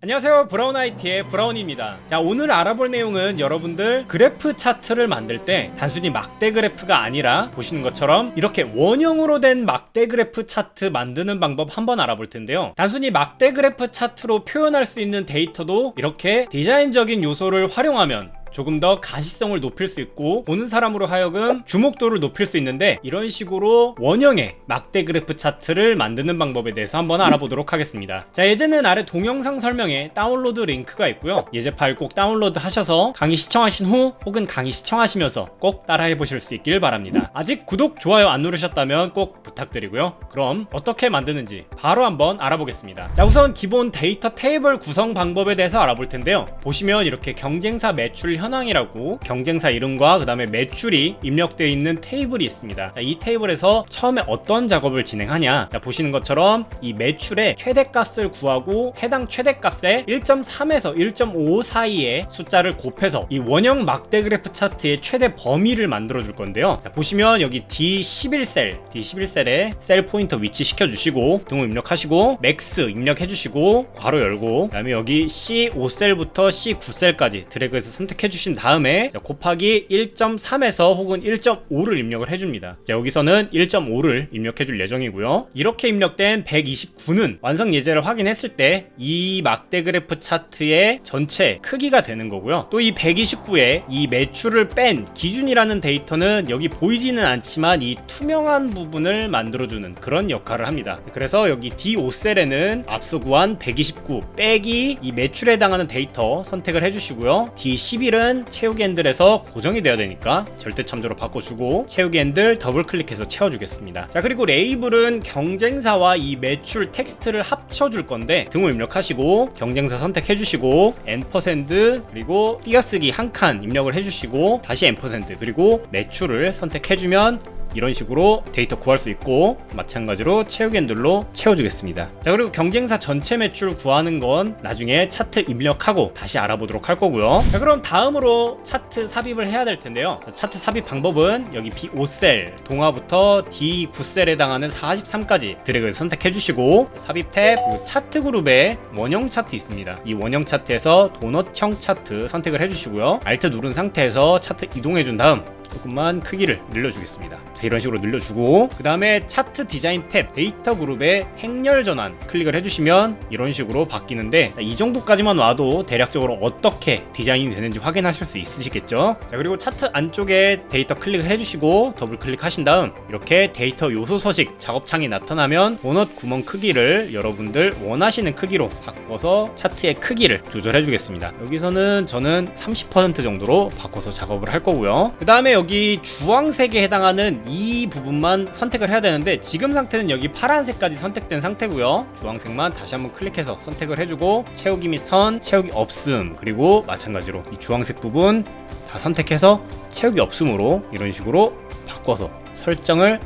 안녕하세요. 브라운 아이티의 브라운입니다. 자 오늘 알아볼 내용은 여러분들 그래프 차트를 만들 때 단순히 막대 그래프가 아니라 보시는 것처럼 이렇게 원형으로 된 막대 그래프 차트 만드는 방법 한번 알아볼 텐데요. 단순히 막대 그래프 차트로 표현할 수 있는 데이터도 이렇게 디자인적인 요소를 활용하면 조금 더 가시성을 높일 수 있고 보는 사람으로 하여금 주목도를 높일 수 있는데 이런 식으로 원형의 막대 그래프 차트를 만드는 방법에 대해서 한번 알아보도록 하겠습니다. 자 예제는 아래 동영상 설명에 다운로드 링크가 있고요. 예제 파일 꼭 다운로드 하셔서 강의 시청하신 후 혹은 강의 시청하시면서 꼭 따라해 보실 수 있길 바랍니다. 아직 구독, 좋아요 안 누르셨다면 꼭 부탁드리고요. 그럼 어떻게 만드는지 바로 한번 알아보겠습니다. 자 우선 기본 데이터 테이블 구성 방법에 대해서 알아볼 텐데요. 보시면 이렇게 경쟁사 매출 현황이라고 경쟁사 이름과 그 다음에 매출이 입력되어 있는 테이블이 있습니다. 자, 이 테이블에서 처음에 어떤 작업을 진행하냐? 자, 보시는 것처럼 이 매출의 최대값을 구하고 해당 최대값에 1.3에서 1.5 사이의 숫자를 곱해서 이 원형 막대 그래프 차트의 최대 범위를 만들어 줄 건데요. 자, 보시면 여기 D11셀, D11셀에 셀 포인터 위치 시켜주시고 등호 입력하시고 맥스 입력해주시고 괄호 열고 그 다음에 여기 C5셀부터 C9셀까지 드래그해서 선택해 주신 다음에 자, 곱하기 1.3에서 혹은 1.5를 입력을 해줍니다. 자, 여기서는 1.5를 입력해 줄 예정이고요. 이렇게 입력된 129는 완성 예제를 확인했을 때 이 막대 그래프 차트의 전체 크기가 되는 거고요. 또 이 129에 이 매출을 뺀 기준이라는 데이터는 여기 보이지는 않지만 이 투명한 부분을 만들어주는 그런 역할을 합니다. 그래서 여기 D5셀에는 앞서 구한 129 빼기 이 매출에 해당하는 데이터 선택을 해주시고요. D11은 채우기 핸들에서 고정이 되어야 되니까 절대 참조로 바꿔주고 채우기 핸들 더블 클릭해서 채워주겠습니다. 자 그리고 레이블은 경쟁사와 이 매출 텍스트를 합쳐줄 건데 등호 입력하시고 경쟁사 선택해주시고 n% 그리고 띄어쓰기 한 칸 입력을 해주시고 다시 n% 그리고 매출을 선택해주면 이런 식으로 데이터 구할 수 있고 마찬가지로 채우기 핸들로 채워주겠습니다. 자 그리고 경쟁사 전체 매출 구하는 건 나중에 차트 입력하고 다시 알아보도록 할 거고요. 자 그럼 다음으로 차트 삽입을 해야 될 텐데요. 자, 차트 삽입 방법은 여기 B5셀 동화부터 D9셀에 해당하는 43까지 드래그해서 선택해 주시고 삽입 탭 차트 그룹에 원형 차트 있습니다. 이 원형 차트에서 도넛형 차트 선택을 해주시고요. Alt 누른 상태에서 차트 이동해 준 다음 조금만 크기를 늘려주겠습니다. 자, 이런 식으로 늘려주고 그 다음에 차트 디자인 탭 데이터 그룹의 행렬 전환 클릭을 해주시면 이런 식으로 바뀌는데 자, 이 정도까지만 와도 대략적으로 어떻게 디자인이 되는지 확인하실 수 있으시겠죠? 자 그리고 차트 안쪽에 데이터 클릭을 해주시고 더블 클릭하신 다음 이렇게 데이터 요소 서식 작업창이 나타나면 도넛 구멍 크기를 여러분들 원하시는 크기로 바꿔서 차트의 크기를 조절해 주겠습니다. 여기서는 저는 30% 정도로 바꿔서 작업을 할 거고요. 그 다음에 여기 주황색에 해당하는 이 부분만 선택을 해야 되는데 지금 상태는 여기 파란색까지 선택된 상태고요. 주황색만 다시 한번 클릭해서 선택을 해주고 채우기 및 선, 채우기 없음 그리고 마찬가지로 이 주황색 부분 다 선택해서 채우기 없음으로 이런 식으로 바꿔서 설정을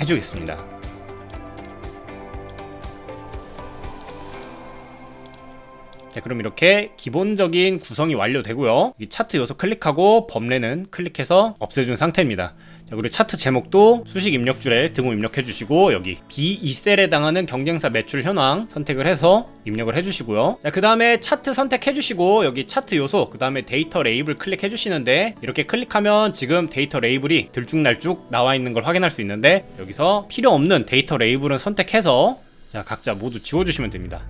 해주겠습니다. 자 그럼 이렇게 기본적인 구성이 완료되고요. 이 차트 요소 클릭하고 범례는 클릭해서 없애준 상태입니다. 자 그리고 차트 제목도 수식 입력 줄에 등호 입력해 주시고 여기 B2셀에 해당하는 경쟁사 매출 현황 선택을 해서 입력을 해 주시고요. 자그 다음에 차트 선택해 주시고 여기 차트 요소 그 다음에 데이터 레이블 클릭해 주시는데 이렇게 클릭하면 지금 데이터 레이블이 들쭉날쭉 나와 있는 걸 확인할 수 있는데 여기서 필요 없는 데이터 레이블은 선택해서 자 각자 모두 지워주시면 됩니다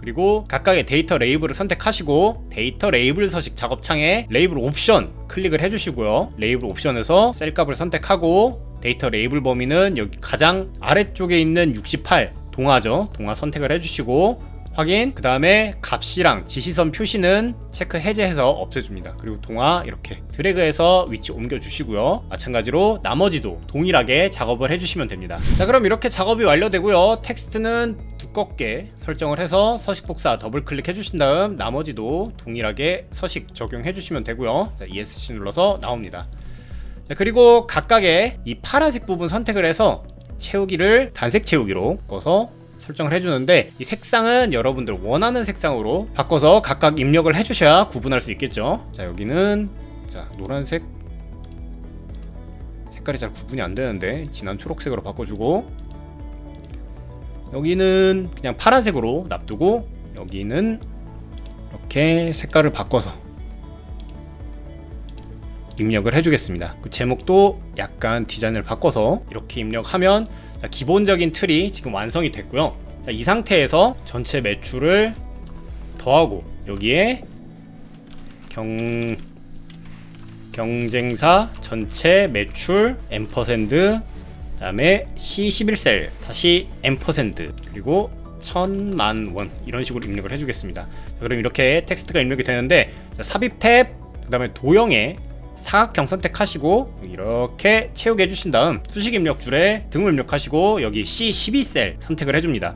그리고 각각의 데이터 레이블을 선택하시고 데이터 레이블 서식 작업창에 레이블 옵션 클릭을 해주시고요. 레이블 옵션에서 셀 값을 선택하고 데이터 레이블 범위는 여기 가장 아래쪽에 있는 68 동화죠. 동화 선택을 해주시고 확인. 그 다음에 값이랑 지시선 표시는 체크 해제해서 없애줍니다. 그리고 동화 이렇게 드래그해서 위치 옮겨주시고요. 마찬가지로 나머지도 동일하게 작업을 해주시면 됩니다. 자 그럼 이렇게 작업이 완료되고요. 텍스트는 두껍게 설정을 해서 서식 복사 더블 클릭 해 주신 다음 나머지도 동일하게 서식 적용해 주시면 되고요. 자, ESC 눌러서 나옵니다. 자, 그리고 각각의 이 파란색 부분 선택을 해서 채우기를 단색 채우기로 바꿔서 설정을 해주는데 이 색상은 여러분들 원하는 색상으로 바꿔서 각각 입력을 해주셔야 구분할 수 있겠죠 자 여기는 자 노란색 색깔이 잘 구분이 안 되는데 진한 초록색으로 바꿔주고 여기는 그냥 파란색으로 놔두고 여기는 이렇게 색깔을 바꿔서 입력을 해주겠습니다. 그 제목도 약간 디자인을 바꿔서 이렇게 입력하면 자, 기본적인 틀이 지금 완성이 됐고요. 자, 이 상태에서 전체 매출을 더하고 여기에 경 경쟁사 전체 매출 M% 그다음에 C11셀 다시 M% 그리고 천만 원 이런 식으로 입력을 해주겠습니다. 자, 그럼 이렇게 텍스트가 입력이 되는데 자, 삽입 탭 그다음에 도형에 사각형 선택하시고 이렇게 채우게 해주신 다음 수식 입력 줄에 등을 입력하시고 여기 C12셀 선택을 해줍니다.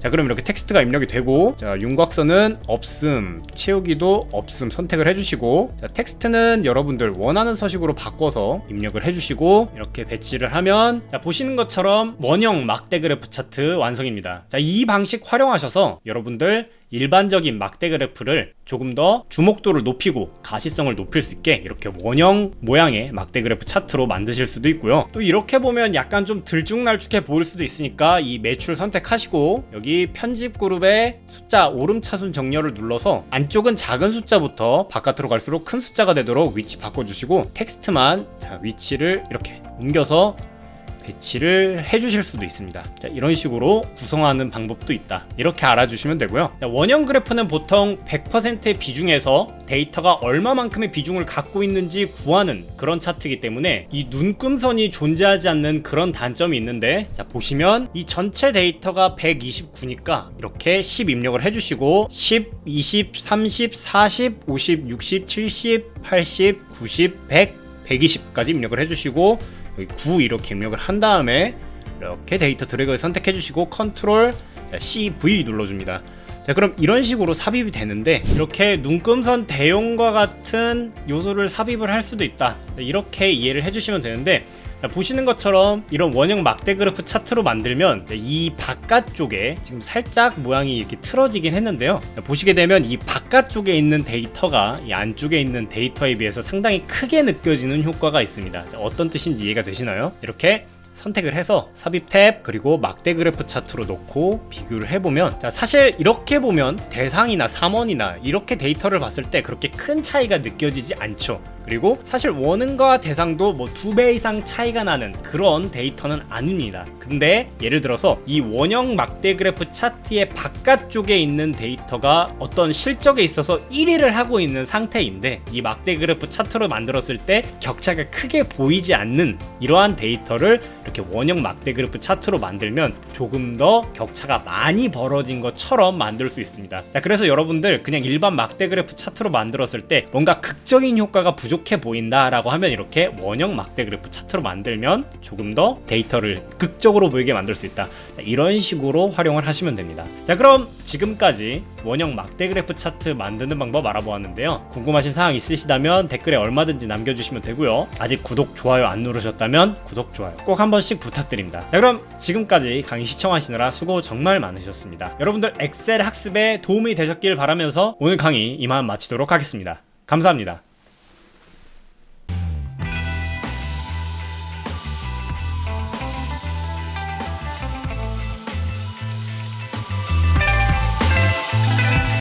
자 그럼 이렇게 텍스트가 입력이 되고 자 윤곽선은 없음 채우기도 없음 선택을 해주시고 자 텍스트는 여러분들 원하는 서식으로 바꿔서 입력을 해주시고 이렇게 배치를 하면 자 보시는 것처럼 원형 막대 그래프 차트 완성입니다 자 이 방식 활용하셔서 여러분들 일반적인 막대 그래프를 조금 더 주목도를 높이고 가시성을 높일 수 있게 이렇게 원형 모양의 막대 그래프 차트로 만드실 수도 있고요. 또 이렇게 보면 약간 좀 들쭉날쭉해 보일 수도 있으니까 이 매출 선택하시고 여기 편집 그룹에 숫자 오름차순 정렬을 눌러서 안쪽은 작은 숫자부터 바깥으로 갈수록 큰 숫자가 되도록 위치 바꿔주시고 텍스트만 자, 위치를 이렇게 옮겨서 배치를 해주실 수도 있습니다. 자, 이런 식으로 구성하는 방법도 있다. 이렇게 알아주시면 되고요. 자, 원형 그래프는 보통 100%의 비중에서 데이터가 얼마만큼의 비중을 갖고 있는지 구하는 그런 차트이기 때문에 이 눈금선이 존재하지 않는 그런 단점이 있는데 자, 보시면 이 전체 데이터가 129니까 이렇게 10 입력을 해주시고 10, 20, 30, 40, 50, 60, 70, 80, 90, 100, 120까지 입력을 해주시고 9 이렇게 입력을 한 다음에 이렇게 데이터 드래그를 선택해 주시고 컨트롤 CV 눌러줍니다. 자 그럼 이런 식으로 삽입이 되는데 이렇게 눈금선 대용과 같은 요소를 삽입을 할 수도 있다. 이렇게 이해를 해주시면 되는데 자, 보시는 것처럼 이런 원형 막대 그래프 차트로 만들면 이 바깥쪽에 지금 살짝 모양이 이렇게 틀어지긴 했는데요. 자, 보시게 되면 이 바깥쪽에 있는 데이터가 이 안쪽에 있는 데이터에 비해서 상당히 크게 느껴지는 효과가 있습니다. 자, 어떤 뜻인지 이해가 되시나요? 이렇게 선택을 해서 삽입 탭 그리고 막대 그래프 차트로 놓고 비교를 해보면 자 사실 이렇게 보면 대상이나 3원이나 이렇게 데이터를 봤을 때 그렇게 큰 차이가 느껴지지 않죠 그리고 사실 원흥과 대상도 뭐 두 배 이상 차이가 나는 그런 데이터는 아닙니다 근데 예를 들어서 이 원형 막대 그래프 차트의 바깥쪽에 있는 데이터가 어떤 실적에 있어서 1위를 하고 있는 상태인데 이 막대 그래프 차트로 만들었을 때 격차가 크게 보이지 않는 이러한 데이터를 이렇게 원형 막대 그래프 차트로 만들면 조금 더 격차가 많이 벌어진 것처럼 만들 수 있습니다. 자, 그래서 여러분들 그냥 일반 막대 그래프 차트로 만들었을 때 뭔가 극적인 효과가 부족 해 보인다라고 하면 이렇게 원형 막대 그래프 차트로 만들면 조금 더 데이터를 극적으로 보이게 만들 수 있다. 자, 이런 식으로 활용을 하시면 됩니다. 자, 그럼 지금까지 원형 막대 그래프 차트 만드는 방법 알아보았는데요. 궁금하신 사항 있으시다면 댓글에 얼마든지 남겨주시면 되고요. 아직 구독, 좋아요 안 누르셨다면 구독, 좋아요 꼭 한 번씩 부탁드립니다. 자, 그럼 지금까지 강의 시청하시느라 수고 정말 많으셨습니다. 여러분들 엑셀 학습에 도움이 되셨길 바라면서 오늘 강의 이만 마치도록 하겠습니다. 감사합니다.